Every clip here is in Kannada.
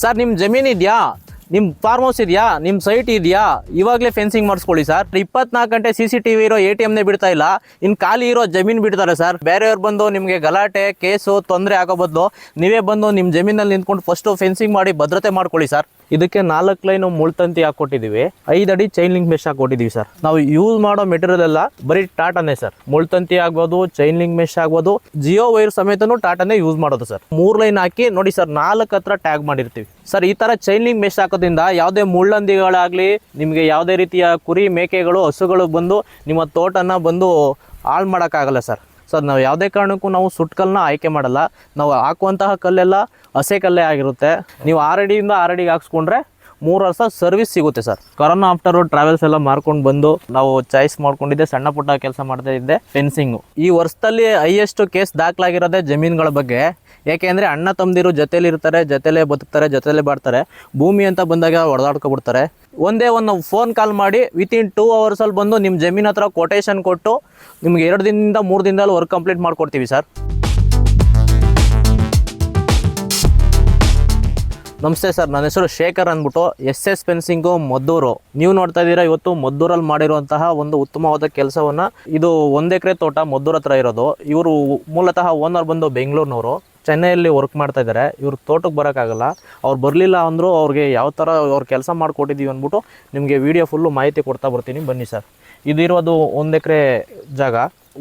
ಸರ್ ನಿಮ್ಮ ಜಮೀನು ಇದೆಯಾ? ನಿಮ್ಮ ಫಾರ್ಮ್ ಹೌಸ್ ಇದೆಯಾ? ನಿಮ್ಮ ಸೈಟ್ ಇದೆಯಾ? ಇವಾಗಲೇ ಫೆನ್ಸಿಂಗ್ ಮಾಡಿಸ್ಕೊಳ್ಳಿ ಸರ್ ಇಪ್ಪತ್ನಾಲ್ಕು ಗಂಟೆ ಸಿ ಸಿ ಟಿ ವಿ ಇರೋ ಎ ಟಿ ಎಮ್ನೇ ಬಿಡ್ತಾ ಇಲ್ಲ. ಇನ್ನು ಖಾಲಿ ಇರೋ ಜಮೀನು ಬಿಡ್ತಾರೆ ಸರ್ ಬೇರೆಯವ್ರು ಬಂದು ನಿಮಗೆ ಗಲಾಟೆ, ಕೇಸು, ತೊಂದರೆ ಆಗೋ ಬದಲು ನೀವೇ ಬಂದು ನಿಮ್ಮ ಜಮೀನಲ್ಲಿ ನಿಂತ್ಕೊಂಡು ಫಸ್ಟು ಫೆನ್ಸಿಂಗ್ ಮಾಡಿ ಭದ್ರತೆ ಮಾಡ್ಕೊಳ್ಳಿ ಸರ್ ಇದಕ್ಕೆ ನಾಲ್ಕು ಲೈನು ಮುಳ್ತಂತಿ ಹಾಕೊಟ್ಟಿದ್ದೀವಿ ಐದು ಅಡಿ ಚೈನ್ ಲಿಂಕ್ ಮೆಶ್ ಹಾಕೊಟ್ಟಿದ್ದೀವಿ ಸರ್ ನಾವು ಯೂಸ್ ಮಾಡೋ ಮೆಟೀರಿಯಲ್ ಎಲ್ಲ ಬರೀ ಟಾಟಾನೇ ಸರ್ ಮುಳ್ತಂತಿ ಆಗ್ಬೋದು ಚೈನ್ ಲಿಂಕ್ ಮೆಶ್ ಆಗ್ಬೋದು ಜಿಯೋ ವೈರ್ ಸಮೇತನು ಟಾಟಾನೇ ಯೂಸ್ ಮಾಡೋದು ಸರ್ ಮೂರು ಲೈನ್ ಹಾಕಿ ನೋಡಿ ಸರ್ ನಾಲ್ಕು ಹತ್ರ ಟ್ಯಾಗ್ ಮಾಡಿರ್ತೀವಿ. ಸರ್ ಈ ಥರ ಚೈನ್ ಲಿಂಕ್ ಮೆಶ್ ಹಾಕೋದ್ರಿಂದ ಯಾವುದೇ ಮುಳ್ಳಂದಿಗಳಾಗಲಿ, ನಿಮಗೆ ಯಾವುದೇ ರೀತಿಯ ಕುರಿ ಮೇಕೆಗಳು, ಹಸುಗಳು ಬಂದು ನಿಮ್ಮ ತೋಟನ ಬಂದು ಹಾಳು ಮಾಡೋಕ್ಕಾಗಲ್ಲ ಸರ್ ಸರ್ ನಾವು ಯಾವುದೇ ಕಾರಣಕ್ಕೂ ನಾವು ಸುಟ್ಕಲ್ನ ಆಯ್ಕೆ ಮಾಡಲ್ಲ. ನಾವು ಹಾಕುವಂತಹ ಕಲ್ಲೆಲ್ಲ ಹಸೆ ಕಲ್ಲೇ ಆಗಿರುತ್ತೆ. ನೀವು ಆರಡಿಯಿಂದ ಆರಡಿಗೆ ಹಾಕ್ಸ್ಕೊಂಡ್ರೆ ಮೂರು ವರ್ಷ ಸರ್ವಿಸ್ ಸಿಗುತ್ತೆ ಸರ್ ಕರೋನಾ ಆಫ್ಟರ್ ಟ್ರಾವೆಲ್ಸ್ ಎಲ್ಲ ಮಾರ್ಕೊಂಡು ಬಂದು ನಾವು ಚಾಯ್ಸ್ ಮಾಡ್ಕೊಂಡಿದ್ದೆ, ಸಣ್ಣ ಪುಟ್ಟ ಕೆಲಸ ಮಾಡ್ತಾ ಇದ್ದೆ ಫೆನ್ಸಿಂಗು ಈ ವರ್ಷದಲ್ಲಿ ಹೈಯೆಸ್ಟ್ ಕೇಸ್ ದಾಖಲಾಗಿರೋದೇ ಜಮೀನುಗಳ ಬಗ್ಗೆ. ಯಾಕೆಂದರೆ ಅಣ್ಣ ತಮ್ಮದಿರು ಜೊತೆಲಿ ಇರ್ತಾರೆ, ಜೊತೆಲೇ ಬದುಕ್ತಾರೆ, ಜೊತೆಲೇ ಬಾಡ್ತಾರೆ ಭೂಮಿ ಅಂತ ಬಂದಾಗ ಹೊಡೆದಾಡ್ಕೊಬಿಡ್ತಾರೆ ಒಂದೇ ಒಂದು ಫೋನ್ ಕಾಲ್ ಮಾಡಿ ವಿತಿನ್ ಟೂ ಅವರ್ಸಲ್ಲಿ ಬಂದು ನಿಮ್ಮ ಜಮೀನ್ ಹತ್ರ ಕೊಟೇಶನ್ ಕೊಟ್ಟು ನಿಮ್ಗೆ ಎರಡು ದಿನದಿಂದ ಮೂರು ದಿನದಲ್ಲಿ ವರ್ಕ್ ಕಂಪ್ಲೀಟ್ ಮಾಡ್ಕೊಡ್ತೀವಿ ಸರ್ ನಮಸ್ತೆ ಸರ್, ನನ್ನ ಹೆಸರು ಶೇಖರ್ ಅಂದ್ಬಿಟ್ಟು ಎಸ್ ಎಸ್ ಫೆನ್ಸಿಂಗು ಮದ್ದೂರು. ನೀವು ನೋಡ್ತಾ ಇದ್ದೀರಾ ಇವತ್ತು ಮದ್ದೂರಲ್ಲಿ ಮಾಡಿರುವಂತಹ ಒಂದು ಉತ್ತಮವಾದ ಕೆಲಸವನ್ನು ಇದು ಒಂದು ಎಕರೆ ತೋಟ ಮದ್ದೂರ್ ಹತ್ರ ಇರೋದು. ಇವರು ಮೂಲತಃ ಓನರ್ ಬಂದು ಬೆಂಗಳೂರಿನವರು. ಚೆನ್ನೈಯಲ್ಲಿ ವರ್ಕ್ ಮಾಡ್ತಾ ಇದ್ದಾರೆ. ಇವ್ರು ತೋಟಕ್ಕೆ ಬರೋಕ್ಕಾಗಲ್ಲ. ಅವ್ರು ಬರಲಿಲ್ಲ ಅಂದರೂ ಅವ್ರಿಗೆ ಯಾವ ಥರ ಅವ್ರು ಕೆಲಸ ಮಾಡಿಕೊಟ್ಟಿದ್ದೀವಿ ಅಂದ್ಬಿಟ್ಟು ನಿಮಗೆ ವೀಡಿಯೋ ಫುಲ್ಲು ಮಾಹಿತಿ ಕೊಡ್ತಾ ಬರ್ತೀನಿ. ಬನ್ನಿ ಸರ್. ಇದಿರೋದು ಒಂದು ಎಕರೆ ಜಾಗ.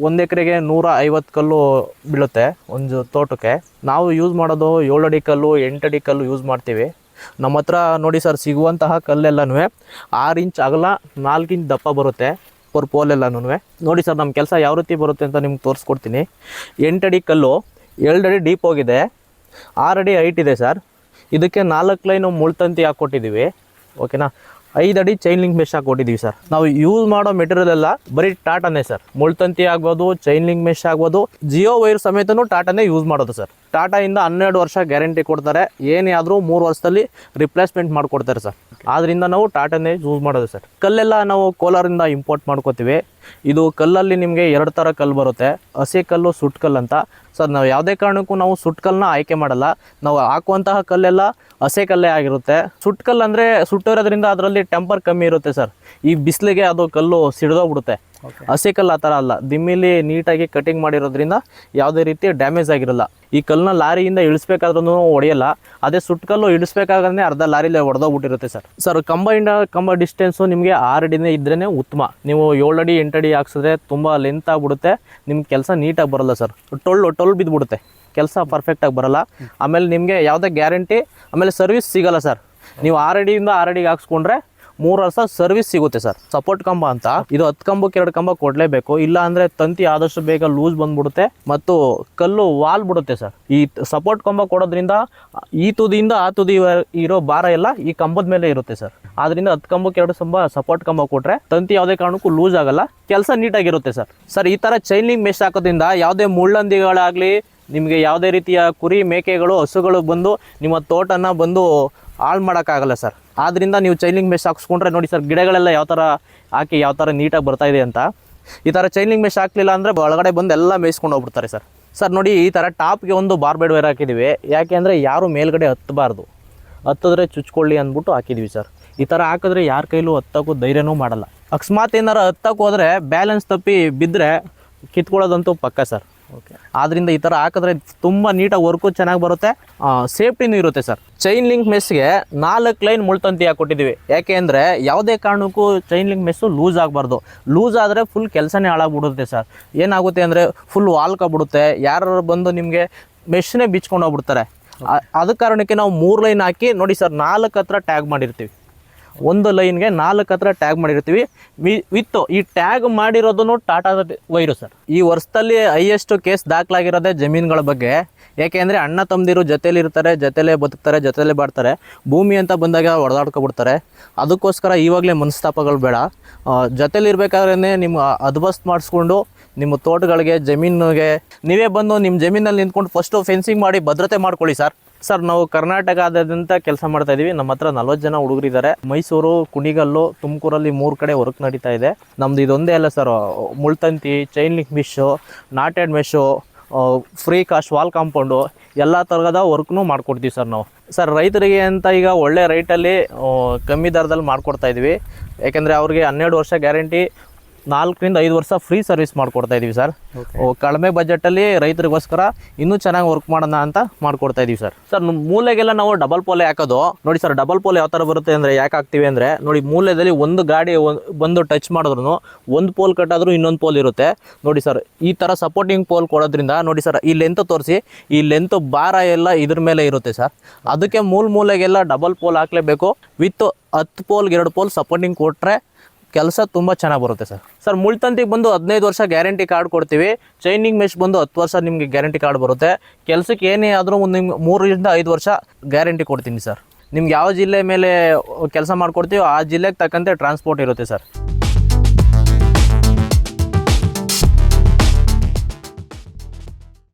ಒಂದು ಎಕರೆಗೆ ನೂರ ಐವತ್ತು ಕಲ್ಲು ಬೀಳುತ್ತೆ ಒಂದು ತೋಟಕ್ಕೆ. ನಾವು ಯೂಸ್ ಮಾಡೋದು ಏಳಡಿ ಕಲ್ಲು, ಎಂಟಡಿ ಕಲ್ಲು ಯೂಸ್ ಮಾಡ್ತೀವಿ. ನಮ್ಮ ಹತ್ರ ನೋಡಿ ಸರ್ ಸಿಗುವಂತಹ ಕಲ್ಲೆಲ್ಲನೂ ಆರು ಇಂಚ್ ಅಗಲ, ನಾಲ್ಕು ಇಂಚ್ ದಪ್ಪ ಬರುತ್ತೆ ಪರ್ ಪೋಲೆಲ್ಲನೂ ನೋಡಿ ಸರ್ ನಮ್ಮ ಕೆಲಸ ಯಾವ ರೀತಿ ಬರುತ್ತೆ ಅಂತ ನಿಮ್ಗೆ ತೋರಿಸ್ಕೊಡ್ತೀನಿ. ಎಂಟಡಿ ಕಲ್ಲು ಎರಡಡಿ ಡೀಪ್ ಹೋಗಿದೆ. ಆರಡಿ ಹೈಟ್ ಇದೆ ಸರ್ ಇದಕ್ಕೆ ನಾಲ್ಕು ಲೈನು ಮುಳ್ತಂತಿ ಹಾಕ್ಕೊಟ್ಟಿದ್ದೀವಿ ಓಕೆನಾ ಐದು ಅಡಿ ಚೈನ್ ಲಿಂಕ್ ಮೆಶ್ ಹಾಕೊಟ್ಟಿದ್ದೀವಿ ಸರ್ ನಾವು ಯೂಸ್ ಮಾಡೋ ಮೆಟೀರಿಯಲ್ ಎಲ್ಲ ಬರೀ ಟಾಟಾನೇ ಸರ್ ಮುಳ್ತಂತಿ ಆಗ್ಬೋದು ಚೈನ್ ಲಿಂಕ್ ಮೆಶ್ ಆಗ್ಬೋದು ಜಿಯೋ ವೈರ್ ಸಮೇತನೂ ಟಾಟಾನೇ ಯೂಸ್ ಮಾಡೋದು ಸರ್ ಟಾಟಾಯಿಂದ ಹನ್ನೆರಡು ವರ್ಷ ಗ್ಯಾರಂಟಿ ಕೊಡ್ತಾರೆ. ಏನೇ ಆದರೂ ಮೂರು ವರ್ಷದಲ್ಲಿ ರಿಪ್ಲೇಸ್ಮೆಂಟ್ ಮಾಡಿಕೊಡ್ತಾರೆ ಸರ್ ಆದ್ರಿಂದ ನಾವು ಟಾಟಾನೇ ಯೂಸ್ ಮಾಡೋದು ಸರ್ ಕಲ್ಲೆಲ್ಲ ನಾವು ಕೋಲಾರಿಂದ ಇಂಪೋರ್ಟ್ ಮಾಡ್ಕೋತೀವಿ. ಇದು ಕಲ್ಲಲ್ಲಿ ನಿಮಗೆ ಎರಡು ಥರ ಕಲ್ಲು ಬರುತ್ತೆ. ಹಸಿ ಕಲ್ಲು ಸುಟ್ಕಲ್ಲು ಅಂತ. ಸರ್ ನಾವು ಯಾವುದೇ ಕಾರಣಕ್ಕೂ ನಾವು ಸುಟ್ಕಲ್ಲನ್ನ ಆಯ್ಕೆ ಮಾಡಲ್ಲ. ನಾವು ಹಾಕುವಂತಹ ಕಲ್ಲೆಲ್ಲ ಹಸೆ ಕಲ್ಲೇ ಆಗಿರುತ್ತೆ. ಸುಟ್ಕಲ್ಲು ಅಂದರೆ ಸುಟ್ಟಿರೋದ್ರಿಂದ ಅದರಲ್ಲಿ ಟೆಂಪರ್ ಕಮ್ಮಿ ಇರುತ್ತೆ ಸರ್ ಈ ಬಿಸಿಲಿಗೆ ಅದು ಕಲ್ಲು ಸಿಡಿದೋಗ್ಬಿಡುತ್ತೆ. ಹಸಿ ಕಲ್ಲು ಆ ಥರ ಅಲ್ಲ. ದಿಮ್ಮಿಲಿ ನೀಟಾಗಿ ಕಟಿಂಗ್ ಮಾಡಿರೋದ್ರಿಂದ ಯಾವುದೇ ರೀತಿ ಡ್ಯಾಮೇಜ್ ಆಗಿರಲ್ಲ. ಈ ಕಲ್ಲನ್ನ ಲಾರಿಯಿಂದ ಇಳಿಸ್ಬೇಕಾದ್ರೂ ಹೊಡೆಯಲ್ಲ. ಅದೇ ಸುಟ್ಟು ಕಲ್ಲು ಇಳಿಸ್ಬೇಕಾದ್ರೆ ಅರ್ಧ ಲಾರಿಲೇ ಹೊಡೆದೋಗ್ಬಿಟ್ಟಿರುತ್ತೆ ಸರ್ ಸರ್ ಕಂಬೈಂಡ್ ಕಂಬ ಡಿಸ್ಟೆನ್ಸು ನಿಮಗೆ ಆರು ಅಡಿನೇ ಇದ್ರೇ ಉತ್ತಮ. ನೀವು ಏಳು ಅಡಿ ಎಂಟು ಅಡಿ ಹಾಕ್ಸಿದ್ರೆ ತುಂಬ ಲೆಂತ್ ಆಗ್ಬಿಡುತ್ತೆ. ನಿಮ್ಮ ಕೆಲಸ ನೀಟಾಗಿ ಬರಲ್ಲ ಸರ್ ಟೊಳ್ಳು ಟೊಳ್ಳು ಬಿದ್ದುಬಿಡುತ್ತೆ ಕೆಲಸ ಪರ್ಫೆಕ್ಟಾಗಿ ಬರಲ್ಲ. ಆಮೇಲೆ ನಿಮಗೆ ಯಾವುದೇ ಗ್ಯಾರಂಟಿ ಆಮೇಲೆ ಸರ್ವಿಸ್ ಸಿಗಲ್ಲ ಸರ್ ನೀವು ಆರು ಅಡಿಯಿಂದ ಆರು ಅಡಿಗೆ ಹಾಕ್ಸ್ಕೊಂಡ್ರೆ ಮೂರು ವರ್ಷ ಸರ್ವಿಸ್ ಸಿಗುತ್ತೆ ಸರ್ ಸಪೋರ್ಟ್ ಕಂಬ ಅಂತ. ಇದು ಹತ್ತು ಕಂಬಕ್ಕೆ ಎರಡು ಕಂಬ ಕೊಡಲೇಬೇಕು. ಇಲ್ಲ ಅಂದರೆ ತಂತಿ ಆದಷ್ಟು ಬೇಗ ಲೂಸ್ ಬಂದ್ಬಿಡುತ್ತೆ ಮತ್ತು ಕಲ್ಲು ವಾಲ್ ಬಿಡುತ್ತೆ ಸರ್ ಈ ಸಪೋರ್ಟ್ ಕಂಬ ಕೊಡೋದ್ರಿಂದ ಈ ತುದಿಯಿಂದ ಆ ತುದಿ ಇರೋ ಭಾರ ಎಲ್ಲ ಈ ಕಂಬದ ಮೇಲೆ ಇರುತ್ತೆ ಸರ್ ಆದ್ರಿಂದ ಹತ್ತು ಕಂಬಕ್ಕೆ ಎರಡು ಕಂಬ ಸಪೋರ್ಟ್ ಕಂಬ ಕೊಟ್ರೆ ತಂತಿ ಯಾವುದೇ ಕಾರಣಕ್ಕೂ ಲೂಸ್ ಆಗಲ್ಲ. ಕೆಲಸ ನೀಟಾಗಿರುತ್ತೆ ಸರ್ ಸರ್ ಈ ಥರ ಚೈನಿಂಗ್ ಮೆಶ್ ಹಾಕೋದ್ರಿಂದ ಯಾವುದೇ ಮುಳ್ಳಂದಿಗಳಾಗಲಿ ನಿಮಗೆ ಯಾವುದೇ ರೀತಿಯ ಕುರಿ, ಮೇಕೆಗಳು, ಹಸುಗಳು ಬಂದು ನಿಮ್ಮ ತೋಟನ ಬಂದು ಹಾಳು ಮಾಡೋಕ್ಕಾಗಲ್ಲ ಸರ್. ಆದ್ದರಿಂದ ನೀವು ಚೈಲಿಂಗ್ ಮೆಶ್ ಹಾಕ್ಸ್ಕೊಂಡ್ರೆ ನೋಡಿ ಸರ್, ಗಿಡಗಳೆಲ್ಲ ಯಾವ ಥರ ಹಾಕಿ ಯಾವ ಥರ ನೀಟಾಗಿ ಬರ್ತಾ ಇದೆ ಅಂತ. ಈ ಥರ ಚೈನಿಂಗ್ ಮೆಶ್ ಹಾಕಲಿಲ್ಲ ಅಂದರೆ ಒಳಗಡೆ ಬಂದು ಎಲ್ಲ ಮೇಯಿಸ್ಕೊಂಡು ಹೋಗ್ಬಿಡ್ತಾರೆ ಸರ್. ಸರ್, ನೋಡಿ ಈ ಥರ ಟಾಪ್ಗೆ ಒಂದು ಬಾರ್ಬೆಡ್ ವೈರ್ ಹಾಕಿದ್ದೀವಿ ಯಾಕೆ ಅಂದರೆ ಯಾರು ಮೇಲ್ಗಡೆ ಹತ್ತಬಾರ್ದು. ಹತ್ತಿದ್ರೆ ಚುಚ್ಕೊಳ್ಳಿ ಅಂದ್ಬಿಟ್ಟು ಹಾಕಿದ್ವಿ ಸರ್. ಈ ಥರ ಹಾಕಿದ್ರೆ ಯಾರ ಕೈಲೂ ಹತ್ತಕ್ಕೂ ಧೈರ್ಯನೂ ಮಾಡಲ್ಲ. ಅಕಸ್ಮಾತ್ ಏನಾರು ಹತ್ತಕ್ಕೆ ಹೋದರೆ ಬ್ಯಾಲೆನ್ಸ್ ತಪ್ಪಿ ಬಿದ್ದರೆ ಕಿತ್ಕೊಳ್ಳೋದಂತೂ ಪಕ್ಕ ಸರ್. ಓಕೆ ಆದ್ದರಿಂದ ಈ ಥರ ಹಾಕಿದ್ರೆ ತುಂಬ ನೀಟಾಗಿ ವರ್ಕು ಚೆನ್ನಾಗಿ ಬರುತ್ತೆ. ಸೇಫ್ಟಿನೂ ಇರುತ್ತೆ ಸರ್ ಚೈನ್ ಲಿಂಕ್ ಮೆಸ್ಗೆ ನಾಲ್ಕು ಲೈನ್ ಮುಳ್ತಂತಿ ಹಾಕೊಟ್ಟಿದ್ದೀವಿ ಯಾಕೆ ಅಂದರೆ ಯಾವುದೇ ಕಾರಣಕ್ಕೂ ಚೈನ್ ಲಿಂಕ್ ಮೆಸ್ಸು ಲೂಸ್ ಆಗಬಾರ್ದು. ಲೂಸ್ ಆದರೆ ಫುಲ್ ಕೆಲಸನೇ ಹಾಳಾಗ್ಬಿಡುತ್ತೆ ಸರ್ ಏನಾಗುತ್ತೆ ಅಂದರೆ ಫುಲ್ ವಾಲ್ಕಾಗ್ಬಿಡುತ್ತೆ ಯಾರು ಬಂದು ನಿಮಗೆ ಮೆಶ್ನೇ ಬಿಚ್ಕೊಂಡು ಹೋಗ್ಬಿಡ್ತಾರೆ. ಅದ ಕಾರಣಕ್ಕೆ ನಾವು ಮೂರು ಲೈನ್ ಹಾಕಿ ನೋಡಿ ಸರ್ ನಾಲ್ಕು ಹತ್ರ ಟ್ಯಾಗ್ ಮಾಡಿರ್ತೀವಿ. ಒಂದು ಲೈನ್ಗೆ ನಾಲ್ಕು ಹತ್ರ ಟ್ಯಾಗ್ ಮಾಡಿರ್ತೀವಿ. ವಿತ್ ಈ ಟ್ಯಾಗ್ ಮಾಡಿರೋದನ್ನು ಟಾಟಾ ವೈರು ಸರ್. ಈ ವರ್ಷದಲ್ಲಿ ಹೈಯೆಸ್ಟ್ ಕೇಸ್ ದಾಖಲಾಗಿರೋದೇ ಜಮೀನುಗಳ ಬಗ್ಗೆ. ಏಕೆಂದರೆ ಅಣ್ಣ ತಮ್ಮದಿರು ಜೊತೆಯಲ್ಲಿ ಇರ್ತಾರೆ, ಜೊತೆಲೇ ಬದುಕ್ತಾರೆ, ಜೊತೆಲೇ ಬಾಡ್ತಾರೆ ಭೂಮಿ ಅಂತ ಬಂದಾಗ ಹೊಡೆದಾಡ್ಕೊಬಿಡ್ತಾರೆ ಅದಕ್ಕೋಸ್ಕರ ಇವಾಗಲೇ ಮನಸ್ತಾಪಗಳು ಬೇಡ. ಜೊತೆಯಲ್ಲಿ ಇರಬೇಕಾದ್ರೆ ನಿಮ್ಮ ಅದ್ಬಸ್ತ್ ಮಾಡಿಸ್ಕೊಂಡು ನಿಮ್ಮ ತೋಟಗಳಿಗೆ, ಜಮೀನಿಗೆ ನೀವೇ ಬಂದು ನಿಮ್ಮ ಜಮೀನಲ್ಲಿ ನಿಂತ್ಕೊಂಡು ಫಸ್ಟು ಫೆನ್ಸಿಂಗ್ ಮಾಡಿ ಭದ್ರತೆ ಮಾಡ್ಕೊಳ್ಳಿ ಸರ್. ಸರ್, ನಾವು ಕರ್ನಾಟಕದಾದ್ಯಂತ ಕೆಲಸ ಮಾಡ್ತಾ ಇದೀವಿ. ನಮ್ಮ ಹತ್ರ ನಲ್ವತ್ತು ಜನ ಹುಡುಗರಿದ್ದಾರೆ ಮೈಸೂರು, ಕುಣಿಗಲ್ಲು, ತುಮಕೂರಲ್ಲಿ ಮೂರು ಕಡೆ ವರ್ಕ್ ನಡೀತಾ ಇದೆ. ನಮ್ದು ಇದೊಂದೇ ಅಲ್ಲ sir ಮುಳ್ತಂತಿ chain link mesh knotted mesh precast wall compound ಎಲ್ಲ ಥರದ ವರ್ಕ್ನು ಮಾಡ್ಕೊಡ್ತೀವಿ ಸರ್ ನಾವು. ಸರ್ ರೈತರಿಗೆ ಅಂತ ಈಗ ಒಳ್ಳೆ ರೈಟಲ್ಲಿ ಕಮ್ಮಿ ದರದಲ್ಲಿ ಮಾಡಿಕೊಡ್ತಾ ಇದ್ವಿ. ಯಾಕೆಂದರೆ ಅವ್ರಿಗೆ ಹನ್ನೆರಡು ವರ್ಷ ಗ್ಯಾರಂಟಿ ನಾಲ್ಕರಿಂದ ಐದು ವರ್ಷ ಫ್ರೀ ಸರ್ವಿಸ್ ಮಾಡಿಕೊಡ್ತಾ ಇದ್ದೀವಿ ಸರ್ ಕಡಿಮೆ ಬಜೆಟಲ್ಲಿ ರೈತರಿಗೋಸ್ಕರ ಇನ್ನೂ ಚೆನ್ನಾಗಿ ವರ್ಕ್ ಮಾಡೋಣ ಅಂತ ಮಾಡ್ಕೊಡ್ತಾ ಇದೀವಿ ಸರ್ ಸರ್ ಮೂಲೆಗೆಲ್ಲ ನಾವು ಡಬಲ್ ಪೋಲೆ ಹಾಕೋದು. ನೋಡಿ ಸರ್ ಡಬಲ್ ಪೋಲೆ ಯಾವ ಥರ ಬರುತ್ತೆ ಅಂದರೆ ಯಾಕೆ ಹಾಕ್ತೀವಿ ಅಂದರೆ ನೋಡಿ ಮೂಲೆಯಲ್ಲಿ ಒಂದು ಗಾಡಿ ಬಂದು ಟಚ್ ಮಾಡಿದ್ರು ಒಂದು ಪೋಲ್ ಕಟ್ಟಾದರೂ ಇನ್ನೊಂದು ಪೋಲ್ ಇರುತ್ತೆ. ನೋಡಿ ಸರ್ ಈ ಥರ ಸಪೋರ್ಟಿಂಗ್ ಪೋಲ್ ಕೊಡೋದ್ರಿಂದ ನೋಡಿ ಸರ್ ಈ ಲೆಂತ್ ತೋರಿಸಿ ಈ ಲೆಂತ್ ಭಾರ ಎಲ್ಲ ಇದ್ರ ಮೇಲೆ ಇರುತ್ತೆ ಸರ್ ಅದಕ್ಕೆ ಮೂಲ ಮೂಲೆಗೆಲ್ಲ ಡಬಲ್ ಪೋಲ್ ಹಾಕ್ಲೇಬೇಕು. ವಿತ್ ಹತ್ತು ಪೋಲ್ಗೆ ಎರಡು ಪೋಲ್ ಸಪೋರ್ಟಿಂಗ್ ಕೊಟ್ಟರೆ ಕೆಲಸ ತುಂಬ ಚೆನ್ನಾಗಿ ಬರುತ್ತೆ ಸರ್. ಸರ್, ಮುಳ್ತಂತಿಗೆ ಬಂದು ಹದಿನೈದು ವರ್ಷ ಗ್ಯಾರಂಟಿ ಕಾರ್ಡ್ ಕೊಡ್ತೀವಿ. ಚೈನಿಂಗ್ ಮೆಶ್ ಬಂದು ಹತ್ತು ವರ್ಷ ನಿಮಗೆ ಗ್ಯಾರಂಟಿ ಕಾರ್ಡ್ ಬರುತ್ತೆ. ಕೆಲಸಕ್ಕೆ ಏನೇ ಆದರೂ ಒಂದು ನಿಮ್ಗೆ ಮೂರರಿಂದ ಐದು ವರ್ಷ ಗ್ಯಾರಂಟಿ ಕೊಡ್ತೀನಿ ಸರ್. ನಿಮ್ಗೆ ಯಾವ ಜಿಲ್ಲೆ ಮೇಲೆ ಕೆಲಸ ಮಾಡಿಕೊಡ್ತೀವೋ ಆ ಜಿಲ್ಲೆಗೆ ತಕ್ಕಂತೆ ಟ್ರಾನ್ಸ್ಪೋರ್ಟ್ ಇರುತ್ತೆ ಸರ್.